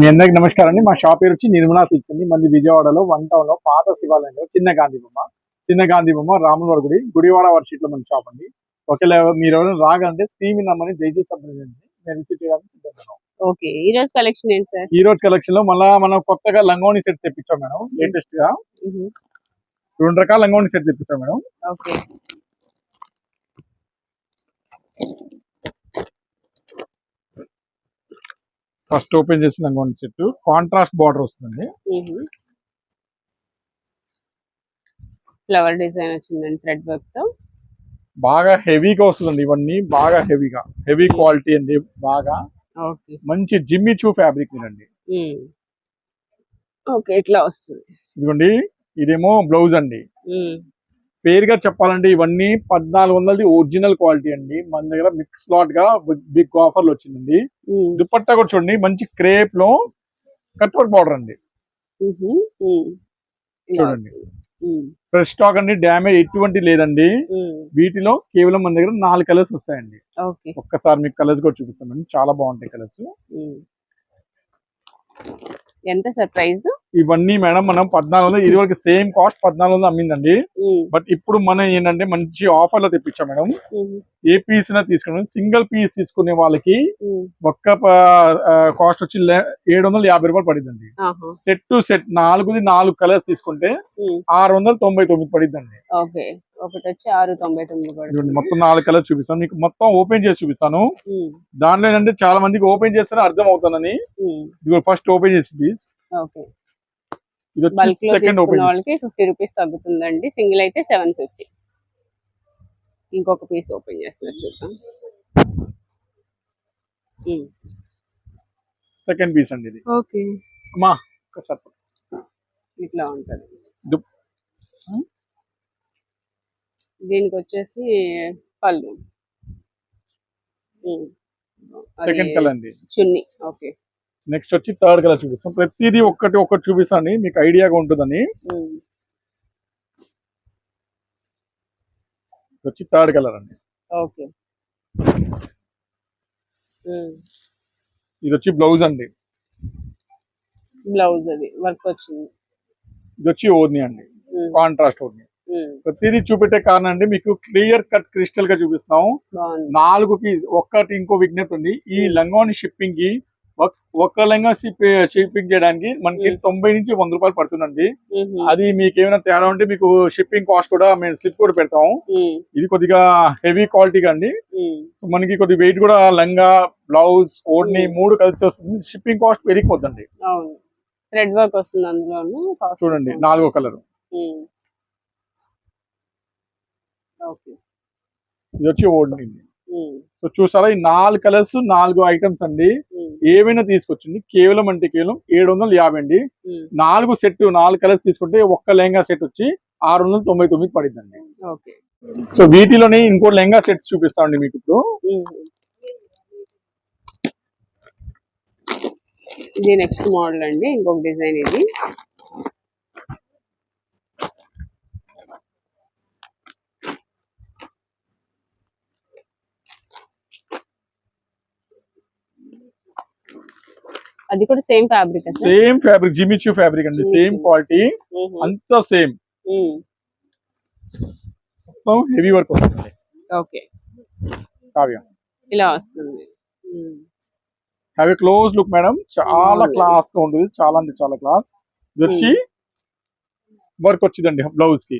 మీ అందరికి నమస్కారం అండి. మా షాప్ పేరు వచ్చి నిర్మలా సిల్క్స్ అండి. మంది విజయవాడలో వన్ టౌన్లో పాత శివాలయంలో చిన్న గాంధీ బొమ్మ. చిన్న గాంధీ బొమ్మ రాములవారి గుడి గుడివాడ వర్షిట్లో మన షాప్ అండి. ఒకవేళ మీరు ఎవరైనా రాగంటే స్క్రీన్ నమ్మని దయచేసి సంప్రదించండి. నేను విజిట్ చేయడానికి సిద్ధంగా. ఓకే ఈ రోజు కలెక్షన్ ఏంటి సార్? ఈ రోజు కలెక్షన్లో మళ్ళా మనం కొత్తగా లంగోని సెట్ తెప్పించాం మేడం లేటెస్ట్గా రెండు రకాల లంగోని సెట్ తెప్పించాం మేడం. ఓకే. ఫస్ట్ ఓపెన్ చేసిన లంగోని సెట్ కాంట్రాస్ట్ బార్డర్ వస్తుంది ఫ్లవర్ డిజైన్ వచ్చిందండి థ్రెడ్ వర్క్తో. బాగా హెవీగా వస్తుందండి ఇవన్నీ బాగా హెవీగా. హెవీ క్వాలిటీ అండి బాగా. మంచి జిమ్మి చూ ఫ్యాబ్రిక్ అండి ఓకే ఇట్లా వస్తుంది. ఇదిగోండి ఇదేమో బ్లౌజ్ అండి. ఉమ్, ఫేర్గా చెప్పాలంటే ఇవన్నీ పద్నాలుగు వందలది ఒరిజినల్ క్వాలిటీ అండి. మన దగ్గర మిక్స్ లాట్గా బిగ్ ఆఫర్లు వచ్చిందండి. దుపట్టా కూడా చూడండి మంచి క్రేప్లో కట్ వర్క్ బార్డర్ అండి. చూడండి. ఫ్రెష్ స్టాక్ అండి డ్యామేజ్ ఎటువంటి లేదండి. వీటిలో కేవలం మన దగ్గర నాలుగు కలర్స్ వస్తాయండి. ఓకే. ఒక్కసారి మీకు కలర్స్ కూడా చూపిస్తామండి చాలా బాగుంటాయి కలర్స్. ఎంత సార్ ప్రైస్? ఇవన్నీ మేడం మనం పద్నాలుగు వందలు ఇది వరకు సేమ్ కాస్ట్ పద్నాలుగు వందలు అమ్మిందండి. బట్ ఇప్పుడు మనం ఏంటంటే మంచి ఆఫర్లో తెప్పించాం మేడం. ఏ పీస్ అయినా తీసుకున్నాం సింగిల్ పీస్ తీసుకునే వాళ్ళకి ఒక్క కాస్ట్ వచ్చి ఏడు వందల యాభై రూపాయలు పడిద్దండి. సెట్ టు సెట్ నాలుగుది నాలుగు కలర్స్ తీసుకుంటే ఆరు వందల తొంభై తొమ్మిది పడిద్దండి. ఓకే. ఒకటి వచ్చి ఆరు తొంభై తొమ్మిది ఇదిగోండి, పడుతుంది మొత్తం నాలుగు కలర్స్ చూపిస్తాను. మీకు మొత్తం ఓపెన్ చేసి చూపిస్తాను. దాంట్లో ఏంటంటే చాలా మందికి ఓపెన్ చేస్తేనే అర్థం ఇదిగో ఫస్ట్ ఓపెన్ చేసి ప్లీజ్ ఓకే. ఇది బల్క్లో సెకండ్ తీసుకున్న ఓపెన్ వాళ్ళకి ఫిఫ్టీ రూపీస్ తగ్గుతుందండి. సింగిల్ అయితే సెవెన్ ఫిఫ్టీ. ఇంకొక పీస్ ఓపెన్ చేస్తున్నారు చూద్దాం. సెకండ్ పీస్ అండి ఇది. ఓకే. అమ్మా ఒకసారి ఇట్లా ఉంటది. దీనికి వచ్చేసి పళ్ళు. సెకండ్ కలర్ అండి చున్నీ. ఓకే. నెక్స్ట్ వచ్చి థర్డ్ కలర్ చూపిస్తాం. ప్రతిదీ ఒక్కటి ఒక్కటి చూపిస్తాను మీకు ఐడియాగా ఉంటుందని. వచ్చి థర్డ్ కలర్ అండి. ఓకే. ఇది వచ్చి బ్లౌజ్ అండి. బ్లౌజ్ అది. వర్క్ వచ్చింది. ఇది వచ్చి ఓర్ని అండి. కాంట్రాస్ట్ ఓర్ని. ప్రతిదీ చూపెట్టే కారణం అండి. మీకు క్లియర్ కట్ క్రిస్టల్గా చూపిస్తాం బాగుంది. నాలుగు పీస్ ఒక్కటి ఇంకో విజ్ఞప్తి ఉంది. ఈ. లంగాని షిప్పింగ్కి ఒక్క లంగా షిప్పింగ్ చేయడానికి మనకి. తొంభై నుంచి వంద రూపాయలు పడుతుందండి. అది మీకు ఏమైనా తేడా ఉంటే మీకు షిప్పింగ్ కాస్ట్ కూడా మేము స్లిప్ కూడా పెడతాం ఉమ్. ఇది కొద్దిగా హెవీ క్వాలిటీగా అండి. మనకి కొద్ది వెయిట్ కూడా లంగా బ్లౌజ్ ఓడ్ని. మూడు కలిసి వస్తుంది షిప్పింగ్ కాస్ట్ పెరిగిపోద్దండి థ్రెడ్ వర్క్ వస్తుంది cost చూడండి. నాలుగో కలర్ ఇది వచ్చి ఓడ్ని. సో చూసారా ఈ నాలుగు కలర్స్ నాలుగు ఐటమ్స్ అండి. ఏవైనా తీసుకొచ్చింది కేవలం అంటే కేవలం ఏడు వందల యాభై అండి. నాలుగు సెట్ నాలుగు కలర్స్ తీసుకుంటే ఒక్క లెహంగా సెట్ వచ్చి ఆరు వందల తొంభై తొమ్మిది పడిందండి ఓకే సో వీటిలోనే ఇంకో లెహంగా సెట్స్ చూపిస్తామండి మీకు ఇప్పుడు. ఇది నెక్స్ట్ మోడల్ అండి ఇంకొక డిజైన్ ఇది అది కూడా సేమ్ ఫ్యాబ్రిక్ సేమ్ ఫ్యాబ్రిక్ జిమిచూ ఫ్యాబ్రిక్ అండి. సేమ్. క్వాలిటీ అంతా సేమ్. హెవీ వర్క్ వస్తుంది ఓకే. కావ్యం. ఇలా వస్తుంది. Have close look madam. చాలా. క్లాస్గా ఉంటుంది. చాలా అంటే చాలా క్లాస్. ఇది వచ్చి వర్క్ వచ్చిందండి బ్లౌజ్కి.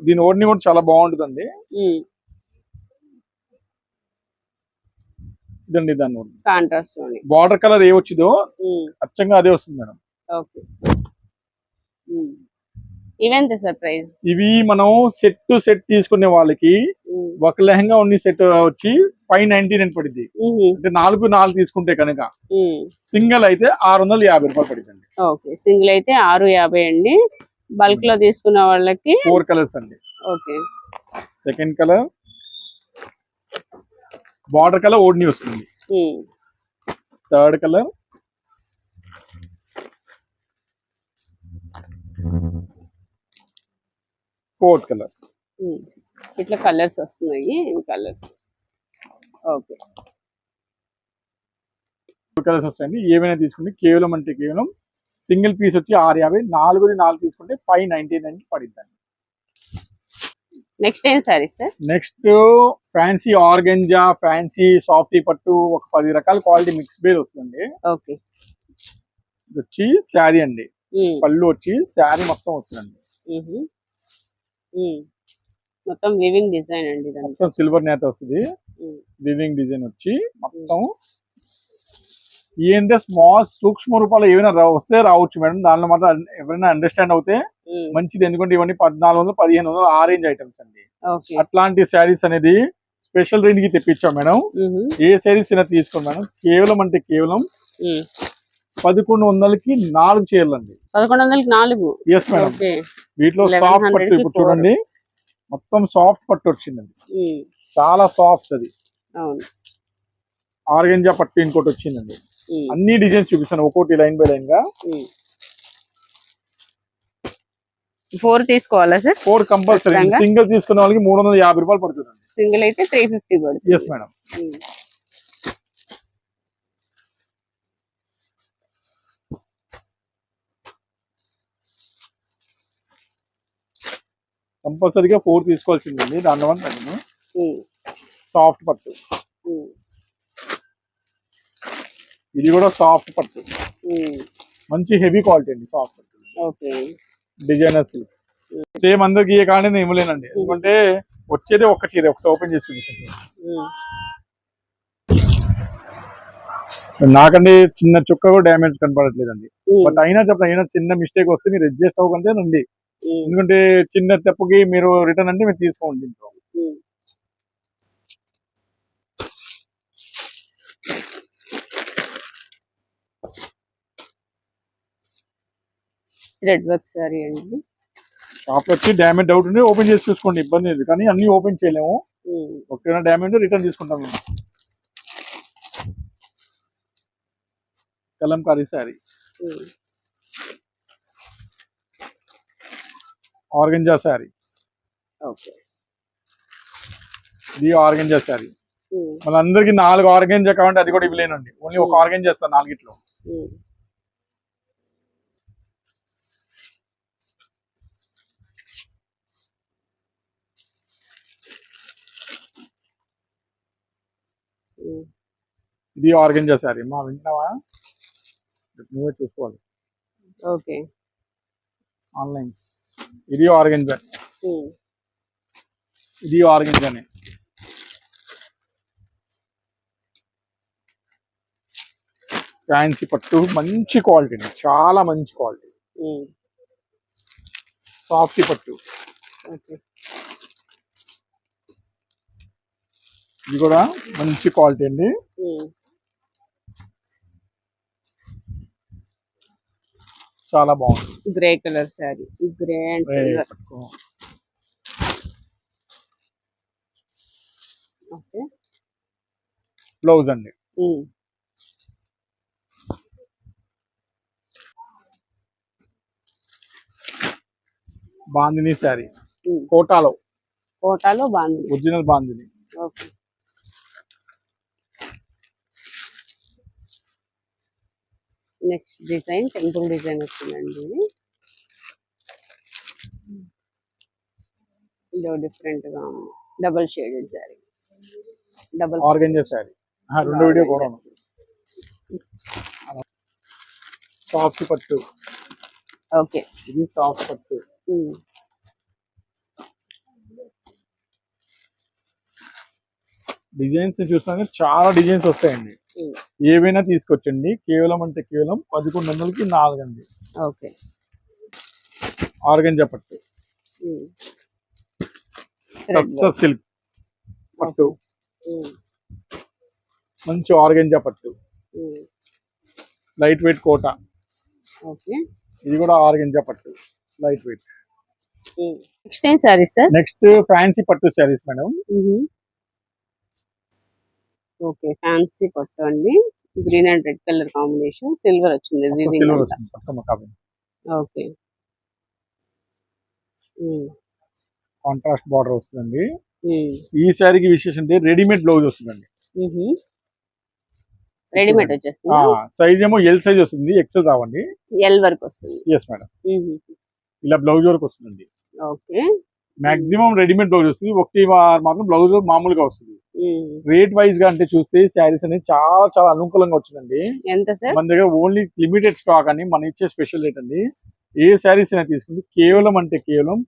దీని ఓడిని కూడా చాలా బాగుంటుందండి. ఇదండి దాని కాంట్రాస్ట్ బార్డర్ కలర్ ఏ వచ్చిందో. అచ్చంగా అదే వస్తుంది మేడం. ఓకే. ఇవెంత సార్ ప్రైస్? ఇవి మనం సెట్ సెట్ తీసుకునే వాళ్ళకి ఒక లెహంగా ఉన్న సెట్ వచ్చి ఫైవ్ నైన్టీ నైన్ పడింది అంటే నాలుగు నాలుగు తీసుకుంటే కనుక సింగిల్ అయితే ఆరు వందల యాభై రూపాయలు పడిందండి ఓకే. సింగిల్ అయితే ఆరు యాభై అండి. బల్క్లో తీసుకున్న వాళ్ళకి ఫోర్ కలర్స్ అండి. Okay. Second colour border colour ఓడ్ని వస్తుంది. Third colour. Fourth colour. ఇట్లా కలర్స్ వస్తున్నాయి కలర్స్. ఓకే. కలర్స్ వస్తాయండి. ఏవైనా తీసుకుంటే కేవలం అంటే కేవలం సింగిల్ పీస్ వచ్చి ఆరు యాభై నాలుగుది నాలుగు తీసుకుంటే ఫైవ్ నైన్టీ నైన్ పడిద్దండి. నెక్స్ట్ ఏం saris sir next fancy organza fancy softy పట్టు ఒక పది రకాల క్వాలిటీ మిక్స్ బేర్ వస్తుంది ఓకే. వచ్చి శారీ అండి. పళ్ళు వచ్చి శారీ మొత్తం వస్తుందండి. మొత్తం వివింగ్ డిజైన్ అండి మొత్తం సిల్వర్ నేత వస్తుంది. వివింగ్ డిజైన్ వచ్చి మొత్తం ఏంటంటే స్మాల్ సూక్ష్మ రూపాలు ఏమైనా వస్తే రావచ్చు మేడం. దానిలో మాత్రం ఎవరైనా అండర్స్టాండ్ అవుతే. మంచిది. ఎందుకంటే ఇవన్నీ పద్నాలుగు వందలు పదిహేను వందలు ఆరేంజ్ ఐటమ్స్ అండి. అట్లాంటి శారీస్ అనేది స్పెషల్ రేంజ్కి తెప్పించాం మేడం. ఏ శారీస్ అయినా తీసుకోండి మేడం. కేవలం అంటే కేవలం. పదకొండు వందలకి నాలుగు చీరలు అండి. పదకొండు వందలకి నాలుగు? ఎస్ మేడం వీటిలో 1100 సాఫ్ట్ పట్టు ఇప్పుడు. చూడండి. మొత్తం సాఫ్ట్ పట్టు వచ్చిందండి. చాలా సాఫ్ట్ అది. ఆర్గంజా పట్టు ఇంకోటి వచ్చిందండి. అన్ని డిజైన్స్ చూపిస్తాను ఒక్కోటి లైన్ బై లైన్గా. ఫోర్ తీసుకోవాలా సార్ ఫోర్ కంపల్సరీ? సింగిల్ తీసుకునే వాళ్ళకి మూడు వందల యాభై రూపాయలు పడుతుందండి సింగిల్ అయితే త్రీ ఫిఫ్టీ పడుతుంది ఎస్ మేడం. కంపల్సరీగా ఫోర్ తీసుకోవాల్సిందండి దాని వల్ల నేను ఉమ్. సాఫ్ట్ పట్టు ఇది కూడా సాఫ్ట్ పట్టు. మంచి హెవీ క్వాలిటీ అండి సాఫ్ట్ పట్టు. ఓకే. డిజైనర్ సిల్క్ సేమ్ అందరికి ఏ కానీ నేను ఇవ్వలేనండి. ఎందుకంటే వచ్చేదే ఒక్క చీర ఒకసారి ఓపెన్ చేసి చూపిస్తాను. ఉమ్. నాకంటే చిన్న చుక్క కూడా డ్యామేజ్ కనపడట్లేదండి. బట్ అయినా చెప్పండి అయినా చిన్న మిస్టేక్ వస్తే మీరు అడ్జస్ట్ అవ్వకంటే రండి. ఎందుకంటే చిన్న తప్పుకి మీరు రిటర్న్ అంటే మీరు తీసుకోండి రెడ్ వర్క్ సారీ అండి. షాప్ వచ్చి డ్యామేజ్ డౌట్ ఉంటే ఓపెన్ చేసి చూసుకోండి ఇబ్బంది లేదు. కానీ అన్ని ఓపెన్ చేయలేము. ఒకవేళ డ్యామేజ్ రిటర్న్ తీసుకుంటాం మేము. Kalamkari sari. Organza sari okay. ఇది ఆర్గంజా శారీ. మళ్ళీ అందరికి నాలుగు ఆర్గంజా కావాలంటే అది కూడా ఇవ్వలేనండి. ఓన్లీ ఒక ఆర్గంజా చేస్తాను నాలుగిట్లో. ఇది ఆర్గంజా శారీ మా వింటున్నావా? నువ్వే చూసుకోవాలి. ఓకే. ఆన్లైన్ ఇది ఆర్గంజా. ఇది ఆర్గంజానే ఫ్యాన్సీ పట్టు మంచి క్వాలిటీ చాలా మంచి క్వాలిటీ. సాఫ్ట్ పట్టు. ఓకే. ఇది కూడా మంచి క్వాలిటీ అండి. చాలా బాగుంది. Grey colour sari grey and silver. Okay. Blouse అండి. బాందిని శారీ. కోటాలో. కోటాలో బాగుంది original bandhani. Okay. Next design temple design వచ్చిందండి ఇది. ఇదో డిఫరెంట్గా ఉంది double shaded sari double organza sari. రెండు వీడియో కూడా సాఫ్ట్ పట్టు. ఓకే. ఇది సాఫ్ట్ పట్టు. డిజైన్స్ చూసినాక చాలా డిజైన్స్ వస్తాయండి. ఏవైనా తీసుకొచ్చండి. కేవలం అంటే కేవలం పదకొండు వందలకి నాలుగు అండి ఓకే. ఆర్గంజా పట్టు. సిల్క్ పట్టు. మంచి ఆర్గంజా పట్టు. Light weight Kota. ఓకే. ఇది కూడా ఆర్గంజా పట్టు. Light weight. నెక్స్ట్ ఏం సారీ సార్? నెక్స్ట్ ఫ్యాన్సీ పట్టు శారీస్ మేడం. ఓకే ఫ్యాన్సీ పట్టు అండి. Green and red colour combination silver వచ్చింది ఓకే. కాంట్రాస్ట్ బార్డర్ వస్తుందండి. ఈ శారీకి విశేషం రెడీమేడ్ బ్లౌజ్ వస్తుందండి. రెడీమేడ్ వచ్చేస్తుంది. సైజ్ ఏమో ఎల్ సైజ్ వస్తుంది ఎక్సెల్ రావండి. ఎల్ వరకు వస్తుంది. ఎస్ మేడం ఇలా బ్లౌజ్ వరకు వస్తుందండి. ఓకే. మాక్సిమం రెడీమేడ్ బ్లౌజ్ వస్తుంది. ఒకటి మాత్రం బ్లౌజ్ మామూలుగా వస్తుంది. రేట్ వైజ్గా అంటే చూస్తే శారీస్ అనేది చాలా చాలా అనుకూలంగా వచ్చిందండి. మన దగ్గర ఓన్లీ లిమిటెడ్ స్టాక్ అని మన ఇచ్చే స్పెషల్ రేట్ అండి. ఏ శారీస్ అయినా తీసుకుంటే కేవలం అంటే కేవలం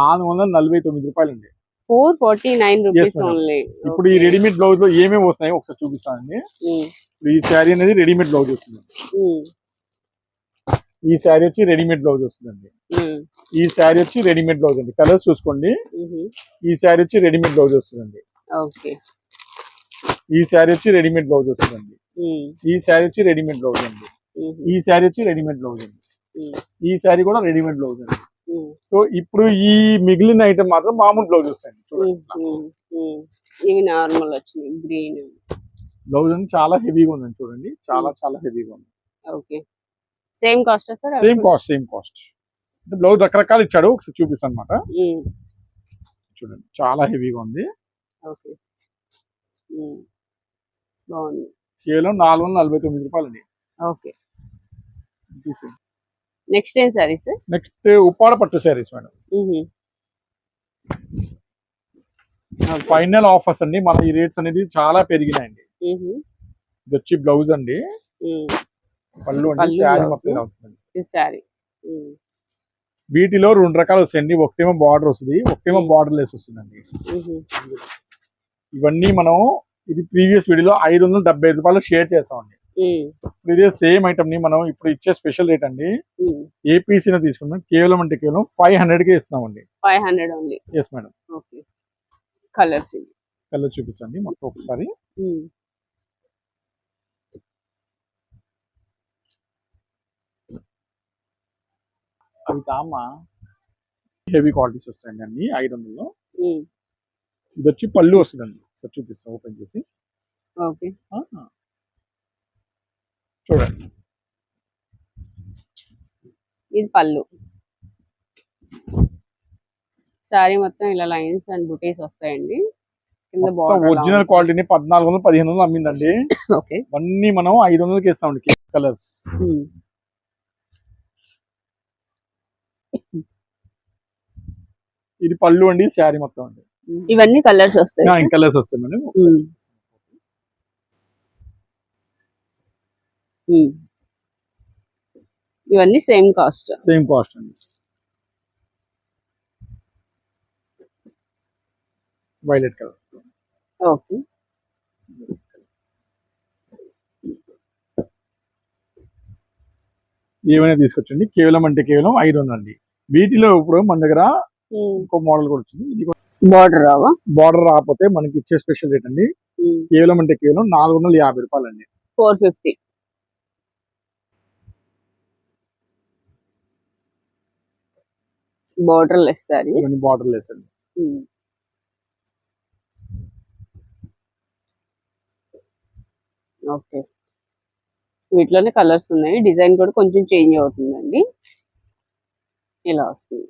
నాలుగు వందల నలభై తొమ్మిది రూపాయలు అండి four forty nine rupees madam. Only ఇప్పుడు ఈ రెడీమేడ్ బ్లౌజ్లో ఏమేమి వస్తున్నాయో ఒకసారి చూపిస్తానండి. ఈ శారీ అనేది రెడీమేడ్ బ్లౌజ్ వస్తుంది ఈ శారీ వచ్చి రెడీమేడ్ బ్లౌజ్ వస్తుందండి. ఈ శారీ వచ్చి రెడీమేడ్ బ్లౌజ్ అండి. కలర్స్ చూసుకోండి. ఈ శారీ వచ్చి రెడీమేడ్ బ్లౌజ్ వస్తుందండి. ఓకే. ఈ శారీ వచ్చి రెడీమేడ్ బ్లౌజ్ వస్తుందండి. ఈ శారీ వచ్చి రెడీమేడ్ బ్లౌజ్ అండి. ఈ శారీ వచ్చి రెడీమేడ్ బ్లౌజ్ అండి. ఈ శారీ కూడా రెడీమేడ్ బ్లౌజ్ అండి. సో ఇప్పుడు ఈ మిగిలిన ఐటమ్ మాత్రం మామూలు బ్లౌజ్ వస్తాయండి. చూడండి. Normal green. బ్లౌజ్ అనేది చాలా హెవీగా ఉందండి చూడండి. చాలా చాలా హెవీగా ఉంది. Okay. Same cost sir? Same cost same cost. Blouse రకరకాలు ఇచ్చాడు ఒకసారి చూపిస్తాను అనమాట చూడండి చాలా హెవీగా ఉంది. బాగుంది. కేవలం నాలుగు వందల నలభై తొమ్మిది రూపాయలు అండి ఓకే నెక్స్ట్ ఏం సారీస్ నెక్స్ట్ ఉప్పాడ పట్టు శారీస్ మేడం. ఫైనల్ ఆఫర్స్ అండి. మన ఈ రేట్స్ అనేది చాలా పెరిగినాయండి. ఇది వచ్చి బ్లౌజ్ అండి. పళ్ళు అండి శారీ. మొత్తం వస్తుంది. సారీ వీటిలో రెండు రకాలు వస్తాయండి ఒకటేమో బార్డర్ వస్తుంది ఒకటేమో Hmm. బార్డర్ లెస్ వస్తుందండి ఇవన్నీ మనం ఇది ప్రీవియస్ వీడియోలో ఐదు వందల డెబ్బై ఐదు రూపాయలు షేర్ చేస్తామండి ఇదే సేమ్ ఐటమ్ని మనం ఇప్పుడు ఇచ్చే స్పెషల్ రేట్ అండి. ఏపీసీ తీసుకున్నాం కేవలం అంటే కేవలం ఫైవ్ హండ్రెడ్ కే ఇస్తామండి five hundred only yes madam colours colour చూపిస్తాండి మొత్తం ఒకసారి. అవి కామా హెవీ క్వాలిటీస్ వస్తాయండి అన్ని ఐదు వందల్లో ఇది వచ్చి పళ్ళు వస్తుందండి. సార్ చూపిస్తాం ఓపెన్ చేసి. ఓకే. చూడండి. ఇది పళ్ళు. సారీ మొత్తం ఇలా లైన్స్ అండ్ బుటీస్ వస్తాయండి. ఒరిజినల్ క్వాలిటీని పద్నాలుగు వందలు పదిహేను వందలు అమ్మిందండి. ఓకే. ఇవన్నీ మనం ఐదు వందలకి ఇస్తామండి కలర్స్. ఇది పళ్ళు అండి శారీ మొత్తం అండి. ఇవన్నీ కలర్స్ వస్తాయి. కలర్స్ వస్తాయి మేడం. ఇవన్నీ సేమ్ కాస్ట్. సేమ్ కాస్ట్ అండి. Violet colour. ఓకే. ఏమైనా తీసుకొచ్చండి. కేవలం అంటే కేవలం ఐదు వందలు అండి. వీటిలో ఇప్పుడు మన దగ్గర ఇంకో మోడల్ కూడా వచ్చింది. ఇది బార్డర్ రావా? బార్డర్ రాకపోతే మనకి ఇచ్చే స్పెషల్ రేట్ అండి. కేవలం అంటే కేవలం నాలుగు వందల యాభై రూపాయలు అండి four fifty border less saris ఇవన్నీ బార్డర్ లెస్ అండి ఓకే వీటిలోనే కలర్స్ ఉన్నాయి. డిజైన్ కూడా కొంచెం చేంజ్ అవుతుందండి. ఇలా వస్తుంది.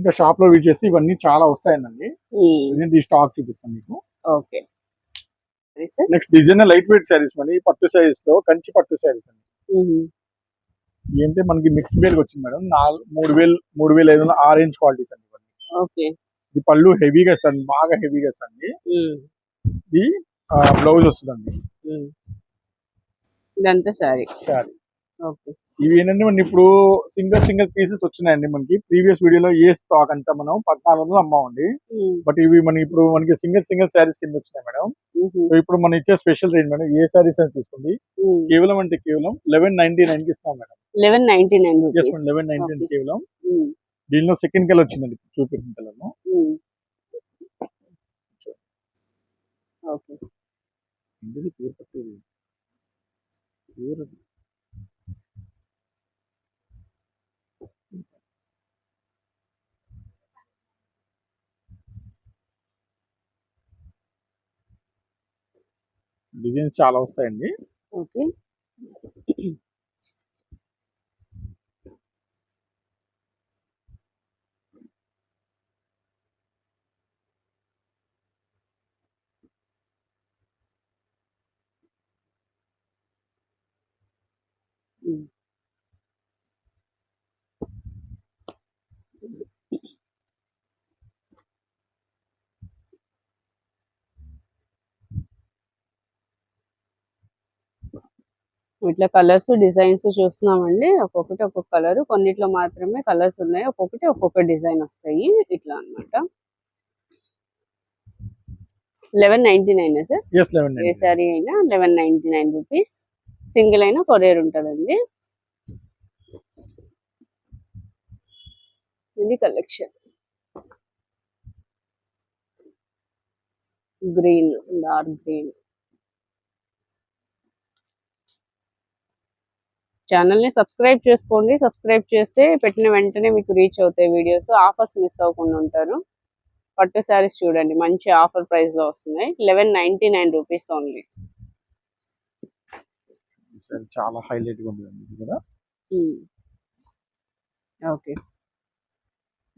ఇంకా షాప్లో చేసి ఇవన్నీ చాలా వస్తాయండి. నేను ఈ స్టాక్ చూపిస్తాను మీకు. ఓకే. సరే sir next design light weight saris మళ్ళీ పట్టు శారీస్లో కంచి పట్టు శారీస్ అండి. ఏంటంటే మనకి మిక్స్ బేర్ వచ్చింది మేడం. నాలుగు మూడు వేలు మూడు వేల ఐదు వందల ఆరెంజ్ క్వాలిటీస్ అండి ఇవన్నీ. ఓకే. ఈ పళ్ళు హెవీగా ఇస్తాండి బాగా హెవీగా ఇస్తాండి ఇది బ్లౌజ్ వస్తుందండి. ఇదంతా సారీ శారీ. ఓకే ఇవి ఏంటంటే మనకి ఇప్పుడు సింగిల్ సింగిల్ పీసెస్ వచ్చినాయండి మనకి. ప్రీవియస్ వీడియోలో ఏ స్టాక్ అంతా మనం పద్నాలుగు వందలు అమ్మామండి. బట్ ఇవి మనకి ఇప్పుడు మనకి సింగిల్ సింగిల్ శారీస్ కింద వచ్చినాయి మేడం. ఇప్పుడు మనం ఇచ్చే స్పెషల్ రేంజ్ మేడం ఏ శారీస్ అని తీసుకోండి. కేవలం అంటే కేవలం లెవెన్ నైన్టీ నైన్కి ఇస్తాం madam. Eleven ninety nine eleven ninety Okay. కేవలం. దీనిలో సెకండ్ కలర్ వచ్చిందండి చూపించిన కలర్ ఓకే. ప్యూర్ పట్టు ప్యూర్ డిజైన్స్ చాలా వస్తాయండి. ఓకే. ఇట్లా కలర్స్ డిజైన్స్ చూస్తున్నామండి. ఒక్కొక్కటి ఒక్కొక్క కలర్. కొన్నిట్లో మాత్రమే కలర్స్ ఉన్నాయి. ఒక్కొక్కటి ఒక్కొక్క డిజైన్ వస్తాయి. ఇట్లా అన్నమాట. Eleven ninety nine sir? ఏ సారీ అయినా eleven ninety nine rupees. Single అయినా కొరియర్ ఉంటుందండి. ఇది కలెక్షన్. Green dark green. ఛానల్ని సబ్స్క్రైబ్ చేసుకోండి. సబ్స్క్రైబ్ చేస్తే పెట్టిన వెంటనే మీకు రీచ్ అవుతాయి వీడియోస్ ఆఫర్స్ మిస్ అవ్వకుండా ఉంటారు. పట్టు శారీస్ చూడండి. మంచి ఆఫర్ ప్రైస్లో వస్తున్నాయి. Eleven ninety nine rupees only చాలా హైలైట్ కూడా. ఓకే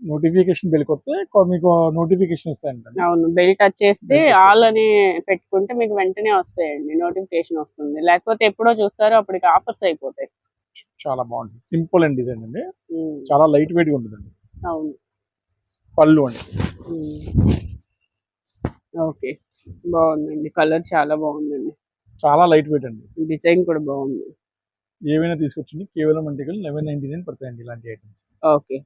నోటిఫికేషన్ బెల్ కొడితే మీకు నోటిఫికేషన్ వస్తాయండి అవును. బెల్ టచ్ చేస్తే ఆల్ అని పెట్టుకుంటే మీకు వెంటనే వస్తాయండి. నోటిఫికేషన్ వస్తుంది. లేకపోతే ఎప్పుడో చూస్తారో అప్పటికి ఆఫర్స్ అయిపోతాయి. చాలా బాగుంటుంది. సింపుల్ అండ్ డిజైన్ అండి. చాలా లైట్ వెయిట్గా ఉంటుందండి. అవును. పళ్ళు అండి. ఓకే. బాగుందండి. కలర్ చాలా బాగుందండి. చాలా లైట్ వెయిట్ అండి. డిజైన్ కూడా బాగుంది. ఏవైనా తీసుకొచ్చింది కేవలం అంటే లెవెన్ నైన్టీ నైన్ పడతాయండి ఇలాంటి ఐటమ్స్. ఓకే.